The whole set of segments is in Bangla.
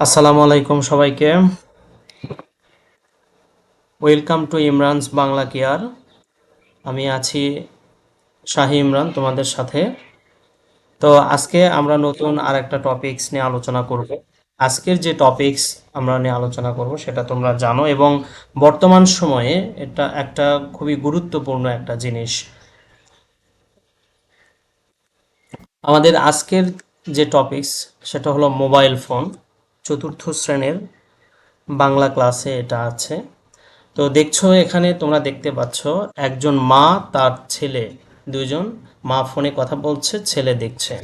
আসসালামু আলাইকুম সবাইকে। Welcome to Imran's Bangla care আমি আছি শাহি ইমরান তোমাদের সাথে। তো আজকে আমরা নতুন আর একটা টপিকস নিয়ে আলোচনা করব। আজকের যে টপিকস আমরা নিয়ে আলোচনা করব সেটা তোমরা জানো এবং বর্তমান সময়ে এটা একটা খুবই গুরুত্বপূর্ণ একটা জিনিস। আমাদের আজকের যে টপিকস সেটা হলো মোবাইল ফোন চতুর্থ শ্রেণির বাংলা ক্লাসে এটা আছে। তো দেখছ এখানে তোমরা দেখতে পাচ্ছ, একজন মা তার ছেলে দুজন মা ফোনে কথা বলছে, ছেলে দেখছে।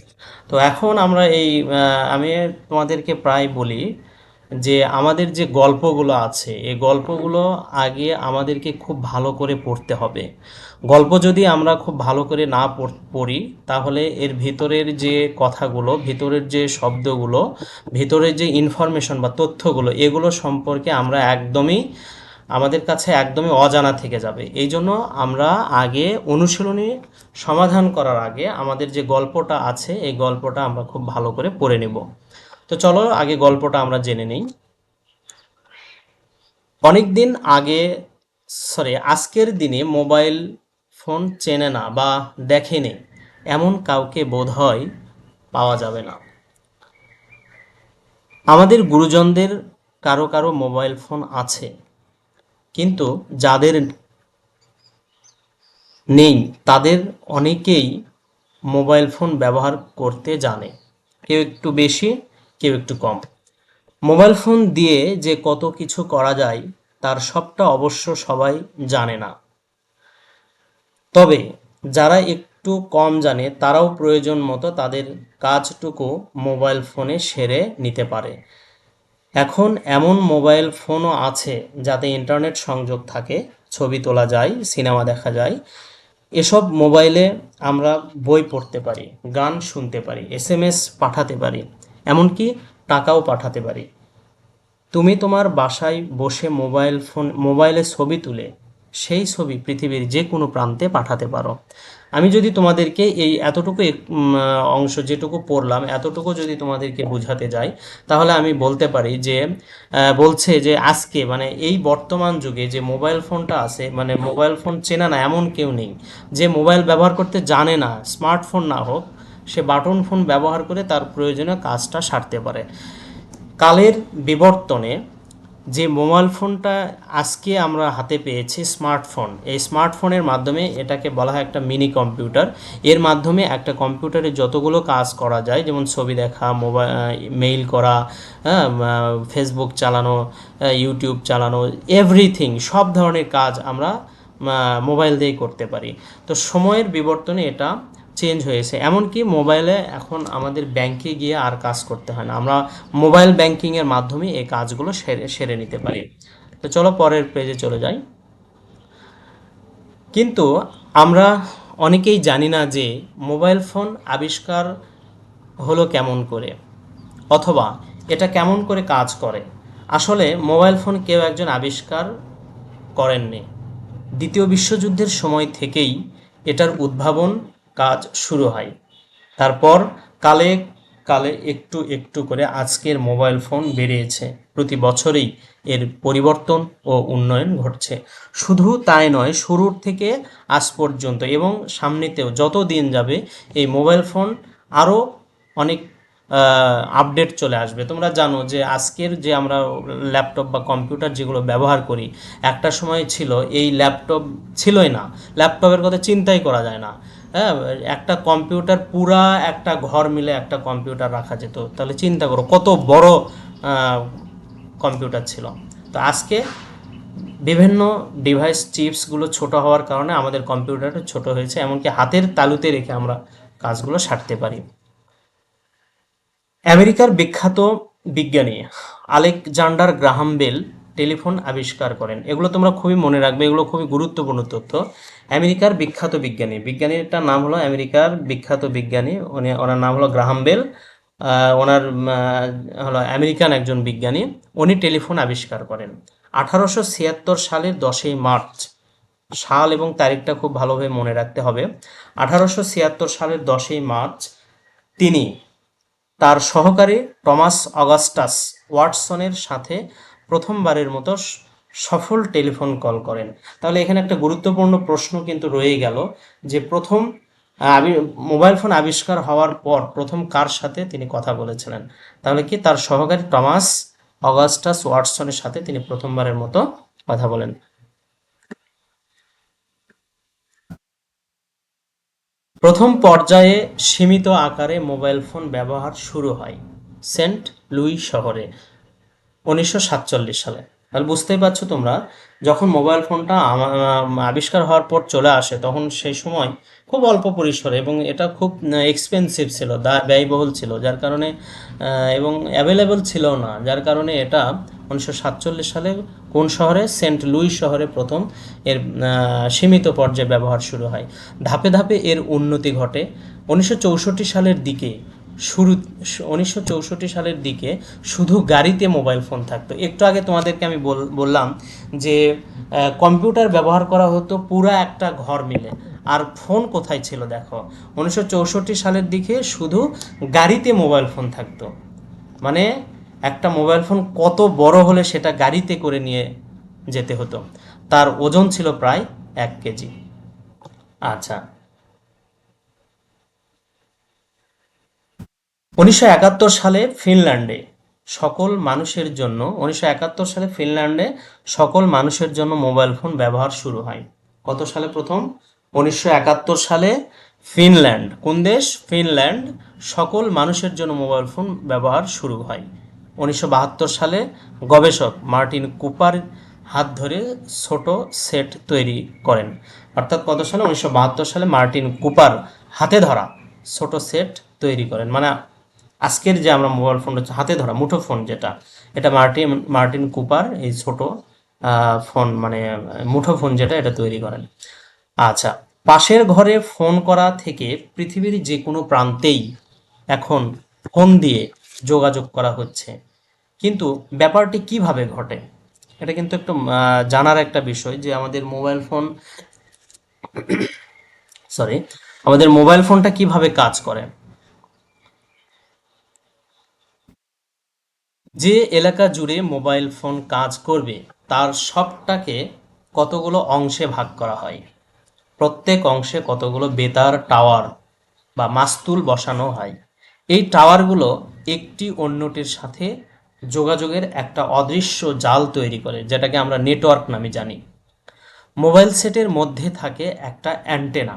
তো এখন আমরা এই আমি তোমাদেরকে প্রায় বলি যে আমাদের যে গল্পগুলো আছে, এই গল্পগুলো আগে আমাদেরকে খুব ভালো করে পড়তে হবে। গল্প যদি আমরা খুব ভালো করে না পড়ি তাহলে এর ভিতরের যে কথাগুলো, ভিতরের যে শব্দগুলো, ভিতরের যে ইনফরমেশন বা তথ্যগুলো, এগুলো সম্পর্কে আমরা একদমই, আমাদের কাছে একদমই অজানা থেকে যাবে। এই জন্য আমরা আগে অনুশীলনী সমাধান করার আগে আমাদের যে গল্পটা আছে, এই গল্পটা আমরা খুব ভালো করে পড়ে নেব। তো চলো আগে গল্পটা আমরা জেনে নিই। অনেক দিন আগে সরি আজকের দিনে মোবাইল ফোন চেনে না বা দেখেনি এমন কাউকে বোধহয় পাওয়া যাবে না। আমাদের গুরুজনদের কারও কারও মোবাইল ফোন আছে, কিন্তু যাদের নেই, তাদের অনেকেই মোবাইল ফোন ব্যবহার করতে জানে, কেউ একটু বেশি, কেউ একটু কম। মোবাইল ফোন দিয়ে যে কত কিছু করা যায়, তার সবটা অবশ্য সবাই জানে না। তবে যারা একটু কম জানে, তারাও প্রয়োজন মতো তাদের কাজটুকু মোবাইল ফোনে সেরে নিতে পারে। এখন এমন মোবাইল ফোনও আছে যাতে ইন্টারনেট সংযোগ থাকে, ছবি তোলা যায়, সিনেমা দেখা যায়। এসব মোবাইলে আমরা বই পড়তে পারি, গান শুনতে পারি, এসএমএস পাঠাতে পারি, এমনকি টাকাও পাঠাতে পারি। তুমি তোমার বাসায় বসে মোবাইল ফোন, মোবাইলে ছবি তুলে সেই ছবি পৃথিবীর যে কোনো প্রান্তে পাঠাতে পারো। আমি যদি তোমাদেরকে এই এতটুকু অংশ যেটুকু পড়লাম, এতটুকু যদি তোমাদেরকে বোঝাতে যাই, তাহলে আমি বলতে পারি যে বলছে যে আজকে মানে এই বর্তমান যুগে যে মোবাইল ফোনটা আছে মানে মোবাইল ফোন চেনা না এমন কেউ নেই, যে মোবাইল ব্যবহার করতে জানে না, স্মার্টফোন না হোক, সে বাটন ফোন ব্যবহার করে তার প্রয়োজনীয় কাজটা সারতে পারে। কালের বিবর্তনে যে মোবাইল ফোনটা আজকে আমরা হাতে পেয়েছি স্মার্টফোন, এই স্মার্টফোনের মাধ্যমে এটাকে বলা হয় একটা মিনি কম্পিউটার। এর মাধ্যমে একটা কম্পিউটারে যতগুলো কাজ করা যায়, যেমন ছবি দেখা মোবাইল মেইল করা হ্যাঁ ফেসবুক চালানো ইউটিউব চালানো, এভরিথিং, সব ধরনের কাজ আমরা মোবাইল দিয়েই করতে পারি। তো সময়ের বিবর্তনে এটা চেঞ্জ হয়েছে। এমনকি মোবাইলে এখন আমাদের ব্যাংকে গিয়ে আর কাজ করতে হয় না। আমরা মোবাইল ব্যাংকিংয়ের মাধ্যমে এই কাজগুলো সেরে সেরে নিতে পারি। তো চলো পরের পেজে চলে যাই। কিন্তু আমরা অনেকেই জানি না যে মোবাইল ফোন আবিষ্কার হলো কেমন করে, অথবা এটা কেমন করে কাজ করে। আসলে মোবাইল ফোন কেউ একজন আবিষ্কার করেননি। দ্বিতীয় বিশ্বযুদ্ধের সময় থেকেই এটার উদ্ভাবন কাজ শুরু হয়। তারপর কালে কালে একটু একটু করে আজকের মোবাইল ফোন বেরিয়েছে প্রতি বছরেই এর পরিবর্তন ও উন্নয়ন ঘটছে। শুধু তাই নয়, শুরুর থেকে আজ পর্যন্ত এবং সামনেতেও যত দিন যাবে এই মোবাইল ফোন আরও অনেক আপডেট চলে আসবে। তোমরা জানো যে আজকের যে আমরা ল্যাপটপ বা কম্পিউটার যেগুলো ব্যবহার করি, একটা সময় ছিল এই ল্যাপটপ ছিলই না। ল্যাপটপের কথা চিন্তাই করা যায় না। হ্যাঁ একটা কম্পিউটার পুরা একটা ঘর মিলে একটা কম্পিউটার রাখা যেত। তাহলে চিন্তা করো, কত বড় কম্পিউটার ছিল। তো আজকে বিভিন্ন ডিভাইস চিপসগুলো ছোট হওয়ার কারণে আমাদের কম্পিউটারটা ছোট হয়েছে, এমনকি হাতের তালুতে রেখে আমরা কাজগুলো সারতে পারি। আমেরিকার বিখ্যাত বিজ্ঞানী আলেকজান্ডার গ্রাহাম বেল টেলিফোন আবিষ্কার করেন। এগুলো তোমরা খুবই মনে রাখবে এগুলো খুবই গুরুত্বপূর্ণ তথ্য। আমেরিকার বিখ্যাত বিজ্ঞানী বিজ্ঞানীটার নাম হলো আমেরিকার বিখ্যাত বিজ্ঞানী উনি ওনার নাম হলো গ্রাহাম বেল আহ, ওনার হলো আমেরিকান একজন বিজ্ঞানী উনি টেলিফোন আবিষ্কার করেন। আঠারোশো ছিয়াত্তর সালের দশই মার্চ সাল এবং তারিখটা খুব ভালোভাবে মনে রাখতে হবে। আঠারোশো ছিয়াত্তর সালের দশই মার্চ তিনি তার সহকারী টমাস অগাস্টাস ওয়াটসনের সাথে প্রথমবারের মতো সফল টেলিফোন কল করেন। তাহলে এখানে একটা গুরুত্বপূর্ণ প্রশ্ন কিন্তু রয়ে গেল যে প্রথম মোবাইল ফোন আবিষ্কার হওয়ার পর প্রথম কার সাথে তিনি কথা বলেছিলেন? তাহলে কি তার সহকারী টমাস অগাস্টাস ওয়াটসনের সাথে তিনি প্রথমবারের মতো কথা বলেন? প্রথম পর্যায়ে সীমিত আকারে মোবাইল ফোন ব্যবহার শুরু হয় সেন্ট লুই শহরে। উনিশশো সাতচল্লিশ সালে। তাহলে বুঝতেই পারছ তোমরা, যখন মোবাইল ফোনটা আবিষ্কার হওয়ার পর চলে আসে, তখন সেই সময় খুব অল্প পরিসরে এবং এটা খুব এক্সপেন্সিভ ছিল ব্যয়বহুল ছিল, যার কারণে এবং অ্যাভেলেবল ছিল না। যার কারণে এটা উনিশশো সাতচল্লিশ সালে কোন শহরে? সেন্ট লুই শহরে প্রথম এর সীমিত পর্যায়ে ব্যবহার শুরু হয়। ধাপে ধাপে এর উন্নতি ঘটে। উনিশশো চৌষট্টি সালের দিকে শুরু, উনিশশো চৌষট্টি সালের দিকে শুধু গাড়িতে মোবাইল ফোন থাকতো। একটু আগে তোমাদেরকে আমি বল- বললাম যে কম্পিউটার ব্যবহার করা হতো পুরা একটা ঘর মিলে। আর ফোন কোথায় ছিল দেখো? উনিশশো চৌষট্টি সালের দিকে শুধু গাড়িতে মোবাইল ফোন থাকতো। মানে একটা মোবাইল ফোন কত বড় হলে সেটা গাড়িতে করে নিয়ে যেতে হতো। তার ওজন ছিল প্রায় এক কেজি। আচ্ছা। উনিশশো একাত্তর সালে ফিনল্যান্ডে সকল মানুষের জন্য, উনিশশো একাত্তর সালে ফিনল্যান্ডে সকল মানুষের জন্য মোবাইল ফোন ব্যবহার শুরু হয়। কত সালে প্রথম? উনিশশো একাত্তর সালে ফিনল্যান্ড। কোন দেশ? ফিনল্যান্ড। সকল মানুষের জন্য মোবাইল ফোন ব্যবহার শুরু হয়। উনিশশো বাহাত্তর সালে গবেষক মার্টিন কুপার হাত ধরে ছোট সেট তৈরি করেন। অর্থাৎ কত সালে? উনিশশো বাহাত্তর সালে মার্টিন কুপার হাতে ধরা ছোট সেট তৈরি করেন। মানে আজকের যে আমরা মোবাইল ফোন হচ্ছে, হাতে ধরা, মুঠো ফোন যেটা, এটা মার্টিন মার্টিন কুপার, এই ছোট ফোন মানে মুঠো ফোন যেটা, এটা তৈরি করেন। আচ্ছা পাশের ঘরে ফোন করা থেকে পৃথিবীর যে কোনো প্রান্তেই এখন ফোন দিয়ে যোগাযোগ করা হচ্ছে। কিন্তু ব্যাপারটি কীভাবে ঘটে? এটা কিন্তু একটু জানার একটা বিষয় যে আমাদের মোবাইল ফোন সরি আমাদের মোবাইল ফোনটা কীভাবে কাজ করে? যে এলাকা জুড়ে মোবাইল ফোন কাজ করবে, তার সবটাকে কতগুলো অংশে ভাগ করা হয়? প্রত্যেক অংশে কতগুলো বেতার, টাওয়ার বা মাস্তুল বসানো হয়? এই টাওয়ারগুলো একটি অন্যটির সাথে যোগাযোগের একটা অদৃশ্য জাল তৈরি করে, যেটাকে আমরা নেটওয়ার্ক নামে জানি। মোবাইল সেটের মধ্যে থাকে একটা অ্যান্টেনা।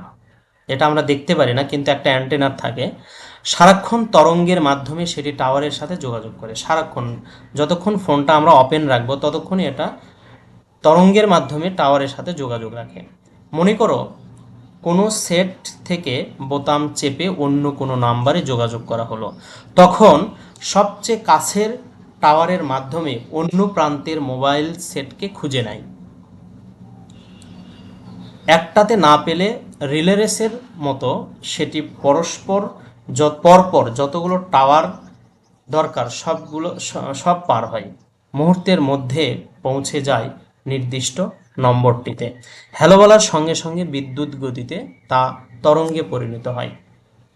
এটা আমরা দেখতে পারি না, কিন্তু একটা অ্যান্টেনার থাকে। সারাক্ষণ তরঙ্গের মাধ্যমে সেটি টাওয়ারের সাথে যোগাযোগ করে। সারাক্ষণ, যতক্ষণ ফোনটা আমরা ওপেন রাখব, ততক্ষণই এটা তরঙ্গের মাধ্যমে টাওয়ারের সাথে যোগাযোগ রাখে। মনে করো, কোনো সেট থেকে বোতাম চেপে অন্য কোনো নাম্বারে যোগাযোগ করা হলো। তখন সবচেয়ে কাছের টাওয়ারের মাধ্যমে অন্য প্রান্তের মোবাইল সেটকে খুঁজে নেয়। একটাতে না পেলে রিলে রেসের মতো সেটি পরস্পর পরপর যতগুলো টাওয়ার দরকার, সবগুলো সব পার হয়। মুহূর্তের মধ্যে পৌঁছে যায় নির্দিষ্ট নম্বরটিতে। হ্যালো বলার সঙ্গে সঙ্গে বিদ্যুৎ গতিতে তা তরঙ্গে পরিণত হয়।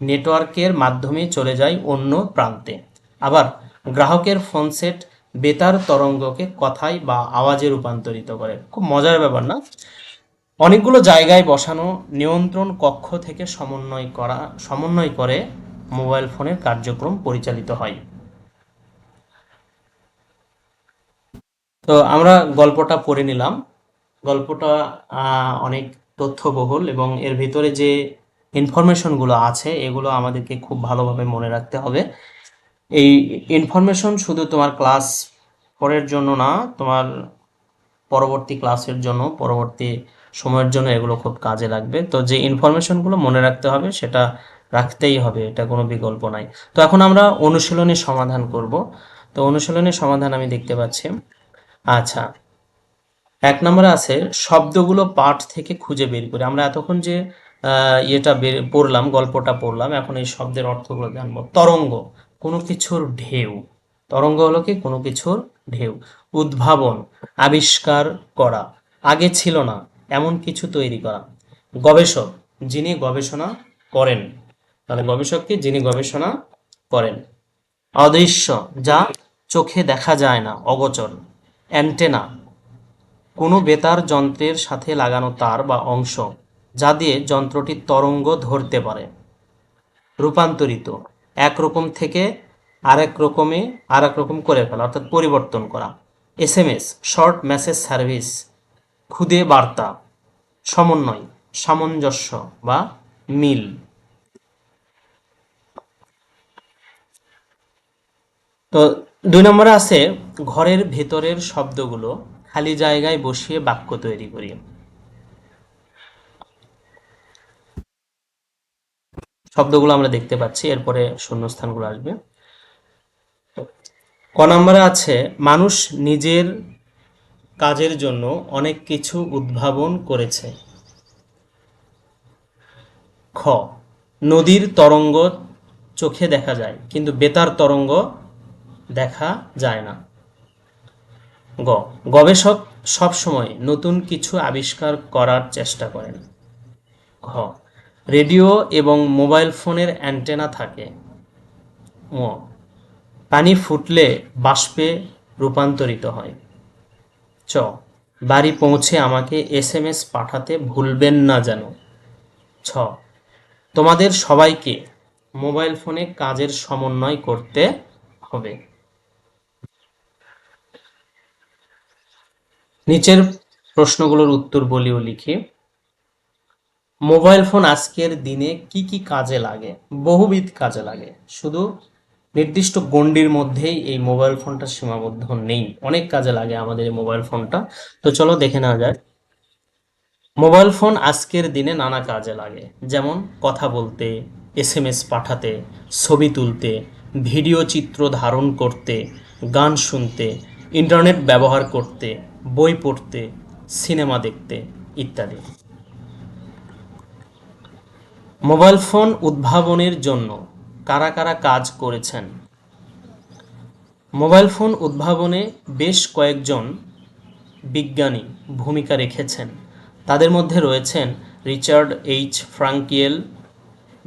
নেটওয়ার্কের মাধ্যমে চলে যায় অন্য প্রান্তে। আবার গ্রাহকের ফোন সেট বেতার তরঙ্গকে কথায় বা আওয়াজে রূপান্তরিত করে। খুব মজার ব্যাপার না? অনেকগুলো জায়গায় বসানো নিয়ন্ত্রণ কক্ষ থেকে সমন্বয় করা, সমন্বয় করে মোবাইল ফোনের কার্যক্রম পরিচালিত হয়। তো আমরা গল্পটা পড়ে নিলাম। গল্পটা অনেক তথ্যবহুল এবং এর ভিতরে যে ইনফরমেশনগুলো আছে, এগুলো আমাদেরকে খুব ভালোভাবে মনে রাখতে হবে। এই ইনফরমেশন শুধু তোমার ক্লাস ফোরের জন্য না, তোমার পরবর্তী ক্লাসের জন্য, পরবর্তী সময়ের জন্য এগুলো খুব কাজে লাগবে। তো যে ইনফরমেশনগুলো মনে রাখতে হবে সেটা রাখতেই হবে, এটা কোনো বিকল্প নাই। তো এখন আমরা অনুশীলনের সমাধান করব। তো অনুশীলনের সমাধান আমি দেখতে পাচ্ছি। আচ্ছা এক নম্বরে আছে শব্দগুলো পাঠ থেকে খুঁজে বের করে। আমরা এতক্ষণ যে ইয়েটা বের, পড়লাম, গল্পটা পড়লাম, এখন এই শব্দের অর্থগুলো জানব। তরঙ্গ, কোনো কিছুর ঢেউ। তরঙ্গ হলো কি? কোনো কিছুর ঢেউ। উদ্ভাবন, আবিষ্কার করা। আগে ছিল না। এমন কিছু তৈরি করা। গবেষক যিনি গবেষণা করেন, তাহলে গবেষক কি যিনি গবেষণা করেন, অদৃশ্য যা চোখে দেখা যায় না, অগোচর। অ্যান্টেনা, কোনো বেতার যন্ত্রের সাথে লাগানো তার বা অংশ যা দিয়ে যন্ত্রটি তরঙ্গ ধরতে পারে। রূপান্তরিত, এক রকম থেকে আরেক রকমে আর এক রকম করে ফেলা, অর্থাৎ পরিবর্তন করা। S M S, short message service. খুদে বার্তা, সমন্বয়, সামঞ্জস্য বা মিল। তো দুই নম্বরে আছে, ঘরের ভেতরের শব্দগুলো খালি জায়গায় বসিয়ে বাক্য তৈরি করি। শব্দগুলো আমরা দেখতে পাচ্ছি, এরপরে শূন্যস্থানগুলো আসবে। ক নম্বরে আছে, মানুষ নিজের কাজের জন্য অনেক কিছু উদ্ভাবন করেছে। খ, নদীর তরঙ্গ চোখে দেখা যায়, কিন্তু বেতার তরঙ্গ দেখা যায় না। গ, গবেষক সবসময় নতুন কিছু আবিষ্কার করার চেষ্টা করেন। ঘ, রেডিও এবং মোবাইল ফোনের অ্যান্টেনা থাকে। ম পানি ফুটলে বাষ্পে রূপান্তরিত হয়। চ। বাড়ি পৌঁছে আমাকে এসএমএস পাঠাতে ভুলবেন না যেন। ছ। তোমাদের সবাইকে মোবাইল ফোনে কাজের সমন্বয় করতে হবে। নিচের প্রশ্নগুলোর উত্তর বলি ও লিখি। মোবাইল ফোন আজকের দিনে কি কি কাজে লাগে? বহুবিধ কাজে লাগে। শুধু নির্দিষ্ট গণ্ডির মধ্যেই এই মোবাইল ফোনটা সীমাবদ্ধ নেই। অনেক কাজে লাগে আমাদের এই মোবাইল ফোনটা তো চলো দেখে নেওয়া যায় মোবাইল ফোন আজকের দিনে নানা কাজে লাগে। যেমন কথা বলতে এস এম এস পাঠাতে, ছবি তুলতে ভিডিও চিত্র ধারণ করতে, গান শুনতে ইন্টারনেট ব্যবহার করতে, বই পড়তে সিনেমা দেখতে ইত্যাদি। মোবাইল ফোন উদ্ভাবনের জন্য কারা কারা কাজ করেছেন? মোবাইল ফোন উদ্ভাবনে বেশ কয়েকজন বিজ্ঞানী ভূমিকা রেখেছেন। তাদের মধ্যে রয়েছেন Richard H. Frenkiel,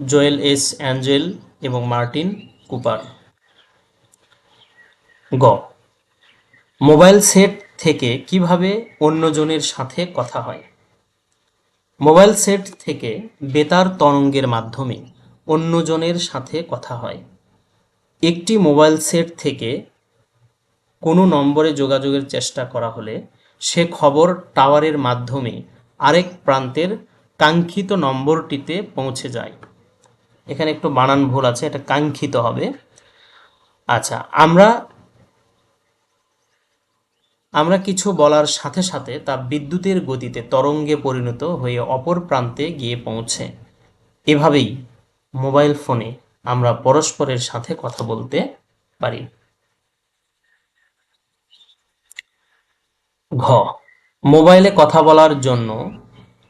Joel S. Engel এবং মার্টিন কুপার। গ, মোবাইল সেট থেকে কীভাবে অন্যজনের সাথে কথা হয়? মোবাইল সেট থেকে বেতার তরঙ্গের মাধ্যমে অন্যজনের সাথে কথা হয়। একটি মোবাইল সেট থেকে কোনো নম্বরে যোগাযোগের চেষ্টা করা হলে সে খবর টাওয়ারের মাধ্যমে আরেক প্রান্তের কাঙ্ক্ষিত নম্বরটিতে পৌঁছে যায়। এখানে একটু বানান ভুল আছে, এটা কাঙ্ক্ষিত হবে। আচ্ছা আমরা আমরা কিছু বলার সাথে সাথে তা বিদ্যুতের গতিতে তরঙ্গে পরিণত হয়ে অপর প্রান্তে গিয়ে পৌঁছে। এভাবেই মোবাইল ফোনে আমরা পরস্পরের সাথে কথা বলতে পারি। ঘ, মোবাইলে কথা বলার জন্য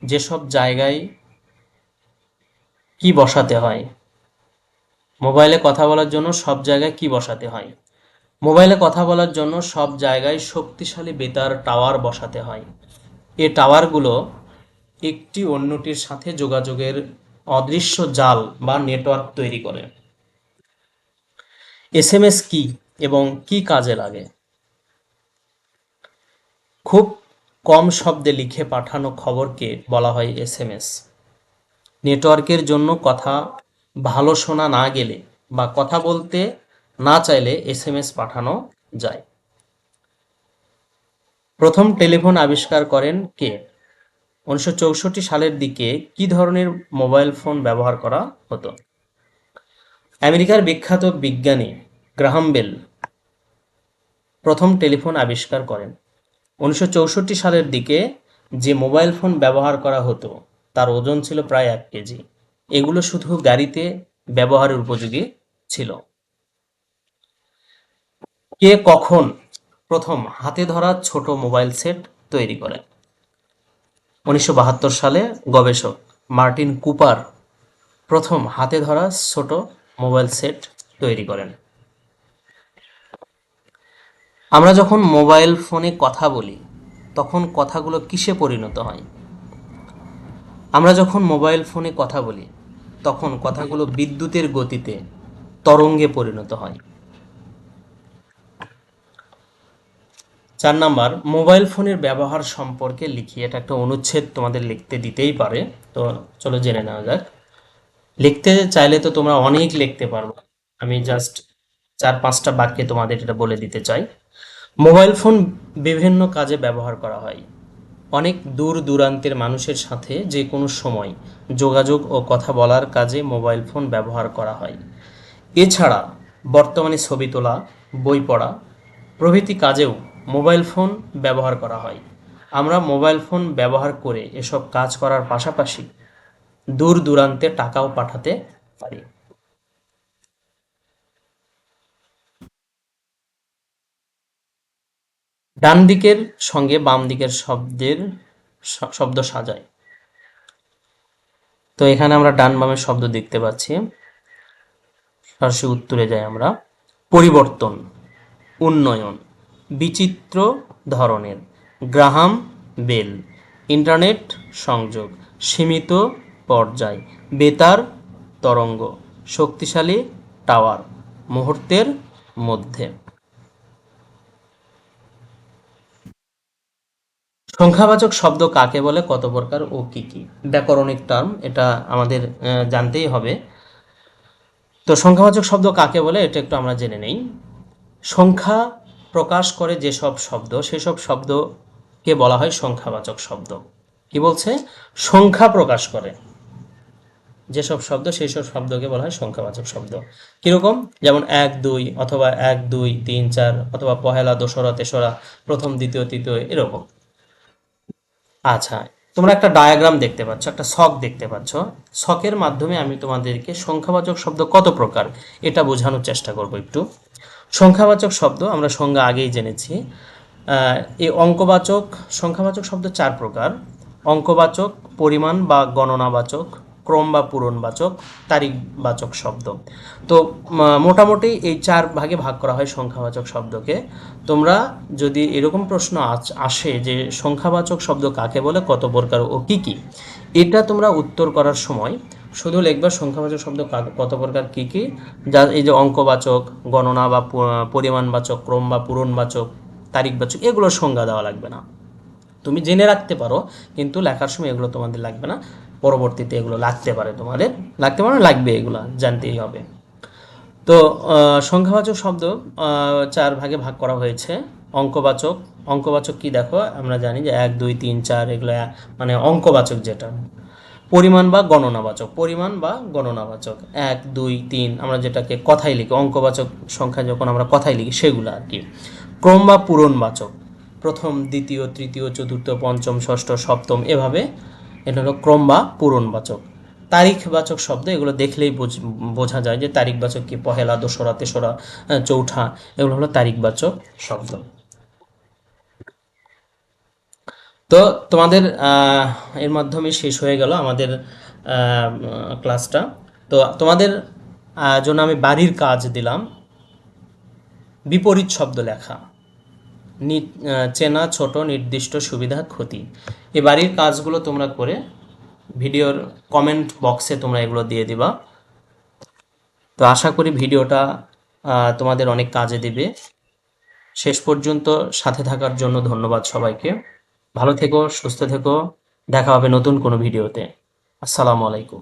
যেসব জায়গায় কি বসাতে হয়? মোবাইলে কথা বলার জন্য সব জায়গায় কি বসাতে হয়? মোবাইলে কথা বলার জন্য সব জায়গায় শক্তিশালী বেতার টাওয়ার বসাতে হয়। এ টাওয়ারগুলো একটি অন্যটির সাথে যোগাযোগের অদৃশ্য জাল বা নেটওয়ার্ক তৈরি করে। এসএমএস কি এবং কি কাজে লাগে? খুব কম শব্দে লিখে পাঠানো খবরকে বলা হয় এসএমএস। নেটওয়ার্কের জন্য কথা ভালো শোনা না গেলে বা কথা বলতে না চাইলে এসএমএস পাঠানো যায়। প্রথম টেলিফোন আবিষ্কার করেন কে? উনিশশো চৌষট্টি সালের দিকে কি ধরনের মোবাইল ফোন ব্যবহার করা হতো? আমেরিকার বিখ্যাত বিজ্ঞানী গ্রাহাম বেল প্রথম টেলিফোন আবিষ্কার করেন। উনিশশো চৌষট্টি সালের দিকে যে মোবাইল ফোন ব্যবহার করা হতো, তার ওজন ছিল প্রায় এক কেজি। এগুলো শুধু গাড়িতে ব্যবহারের উপযোগী ছিল। কে কখন প্রথম হাতে ধরা ছোট মোবাইল সেট তৈরি করেন উনিশশো বাহাত্তর সালে গবেষক মার্টিন কুপার প্রথম হাতে ধরা ছোট মোবাইল সেট তৈরি করেন। আমরা যখন মোবাইল ফোনে কথা বলি, তখন কথাগুলো কিসে পরিণত হয়? আমরা যখন মোবাইল ফোনে কথা বলি, তখন কথাগুলো বিদ্যুতের গতিতে তরঙ্গে পরিণত হয়। চার নাম্বার মোবাইল ফোনের ব্যবহার সম্পর্কে লিখি। এটা একটা অনুচ্ছেদ তোমাদের লিখতে দিতেই পারে। তো চলো জেনে নেওয়া যাক। লিখতে চাইলে তো তোমরা অনেক লিখতে পারবে। আমি জাস্ট চার পাঁচটা বাক্যে তোমাদের এটা বলে দিতে চাই। মোবাইল ফোন বিভিন্ন কাজে ব্যবহার করা হয়। অনেক দূর দূরান্তের মানুষের সাথে যে কোনো সময় যোগাযোগ ও কথা বলার কাজে মোবাইল ফোন ব্যবহার করা হয়। এছাড়া বর্তমানে ছবি তোলা, বই পড়া প্রভৃতি কাজেও মোবাইল ফোন ব্যবহার করা হয়। আমরা মোবাইল ফোন ব্যবহার করে এসব কাজ করার পাশাপাশি দূর দূরান্তে টাকাও পাঠাতে পারি। ডান দিকের সঙ্গে বাম দিকের শব্দের শব্দ সাজায়। তো এখানে আমরা ডান বামের শব্দ দেখতে পাচ্ছি। সরাসরি উত্তরে যাই আমরা। পরিবর্তন, উন্নয়ন। বিচিত্র ধরনের। গ্রাহাম বেল, ইন্টারনেট সংযোগ, সীমিত পর্যায়, বেতার তরঙ্গ, শক্তিশালী টাওয়ার মুহূর্তের মধ্যে। সংখ্যাবাচক শব্দ কাকে বলে, কত প্রকার ও কি কি? ব্যাকরণিক টার্ম, এটা আমাদের জানতেই হবে। তো সংখ্যাবাচক শব্দ কাকে বলে, এটা একটু আমরা জেনে নেই। সংখ্যা প্রকাশ করে যেসব শব্দ, সেসব শব্দকে বলা হয় সংখ্যাবাচক শব্দ। কি বলছে? সংখ্যা প্রকাশ করে। যেসব শব্দ সেই সব শব্দকে বলা হয় সংখ্যাবাচক শব্দ। কীরকম? যেমন এক, দুই, অথবা এক, দুই, তিন, চার, অথবা পহেলা, দোসরা, তেসরা, প্রথম, দ্বিতীয়, তৃতীয়, এরকম। আচ্ছা তোমরা একটা ডায়াগ্রাম দেখতে পাচ্ছ, একটা ছক দেখতে পাচ্ছ। ছকের মাধ্যমে আমি তোমাদেরকে সংখ্যাবাচক শব্দ কত প্রকার, এটা বোঝানোর চেষ্টা করব একটু। সংখ্যাবাচক শব্দ আমরা সংজ্ঞা আগেই জেনেছি। এই অঙ্কবাচক, সংখ্যাবাচক শব্দ চার প্রকার। অঙ্কবাচক, পরিমাণ বা গণনাবাচক, ক্রম বা পূরণবাচক, তারিখবাচক শব্দ। তো মোটামুটি এই চার ভাগে ভাগ করা হয় সংখ্যাবাচক শব্দকে। তোমরা যদি এরকম প্রশ্ন আসে যে সংখ্যাবাচক শব্দ কাকে বলে, কত প্রকার ও কি কি, এটা তোমরা উত্তর করার সময় শুধু লিখবা সংখ্যাবাচক শব্দ কত প্রকার কী কী? যা এই যে অঙ্কবাচক, গণনা বা পরিমাণবাচক, ক্রম বা পূরণবাচক, তারিখবাচক এগুলোর সংজ্ঞা দেওয়া লাগবে না। তুমি জেনে রাখতে পারো, কিন্তু লেখার সময় এগুলো তোমাদের লাগবে না। পরবর্তীতে এগুলো লাগতে পারে তোমাদের। লাগতে পারে লাগবে এগুলো, জানতেই হবে। তো সংখ্যাবাচক শব্দ চার ভাগে ভাগ করা হয়েছে। অঙ্কবাচক অঙ্কবাচক কি দেখো? আমরা জানি যে এক, দুই, তিন, চার, এগুলো মানে অঙ্কবাচক যেটা। পরিমাণ বা গণনাবাচক, পরিমাণ বা গণনাবাচক। এক, দুই, তিন, আমরা যেটাকে কথাই লিখি, অঙ্কবাচক সংখ্যা যখন আমরা কথাই লিখি, সেগুলো আর কি। ক্রম বা পূরণবাচক, প্রথম, দ্বিতীয়, তৃতীয়, চতুর্থ, পঞ্চম, ষষ্ঠ, সপ্তম, এভাবে। এটা হলো ক্রম বা পূরণবাচক। তারিখবাচক শব্দ, এগুলো দেখলেই বোঝ- বোঝা যায় যে তারিখবাচক কি, পহেলা, দোসরা, তেসরা চৌঠা, এগুলো হলো তারিখবাচক শব্দ। তো তোমাদের এর মাধ্যমে শেষ হয়ে গেল আমাদের ক্লাসটা। তো তোমাদের জন্য আমি বাড়ির কাজ দিলাম। বিপরীত শব্দ লেখা। চেনা, ছোট, নির্দিষ্ট, সুবিধা, ক্ষতি। এই বাড়ির কাজগুলো তোমরা করে ভিডিওর কমেন্ট বক্সে তোমরা এগুলো দিয়ে দিবা। তো আশা করি ভিডিওটা তোমাদের অনেক কাজে দেবে। শেষ পর্যন্ত সাথে থাকার জন্য ধন্যবাদ সবাইকে। ভালো থেকো সুস্থ থেকো। দেখা হবে নতুন কোনো ভিডিওতে। আসসালামু আলাইকুম।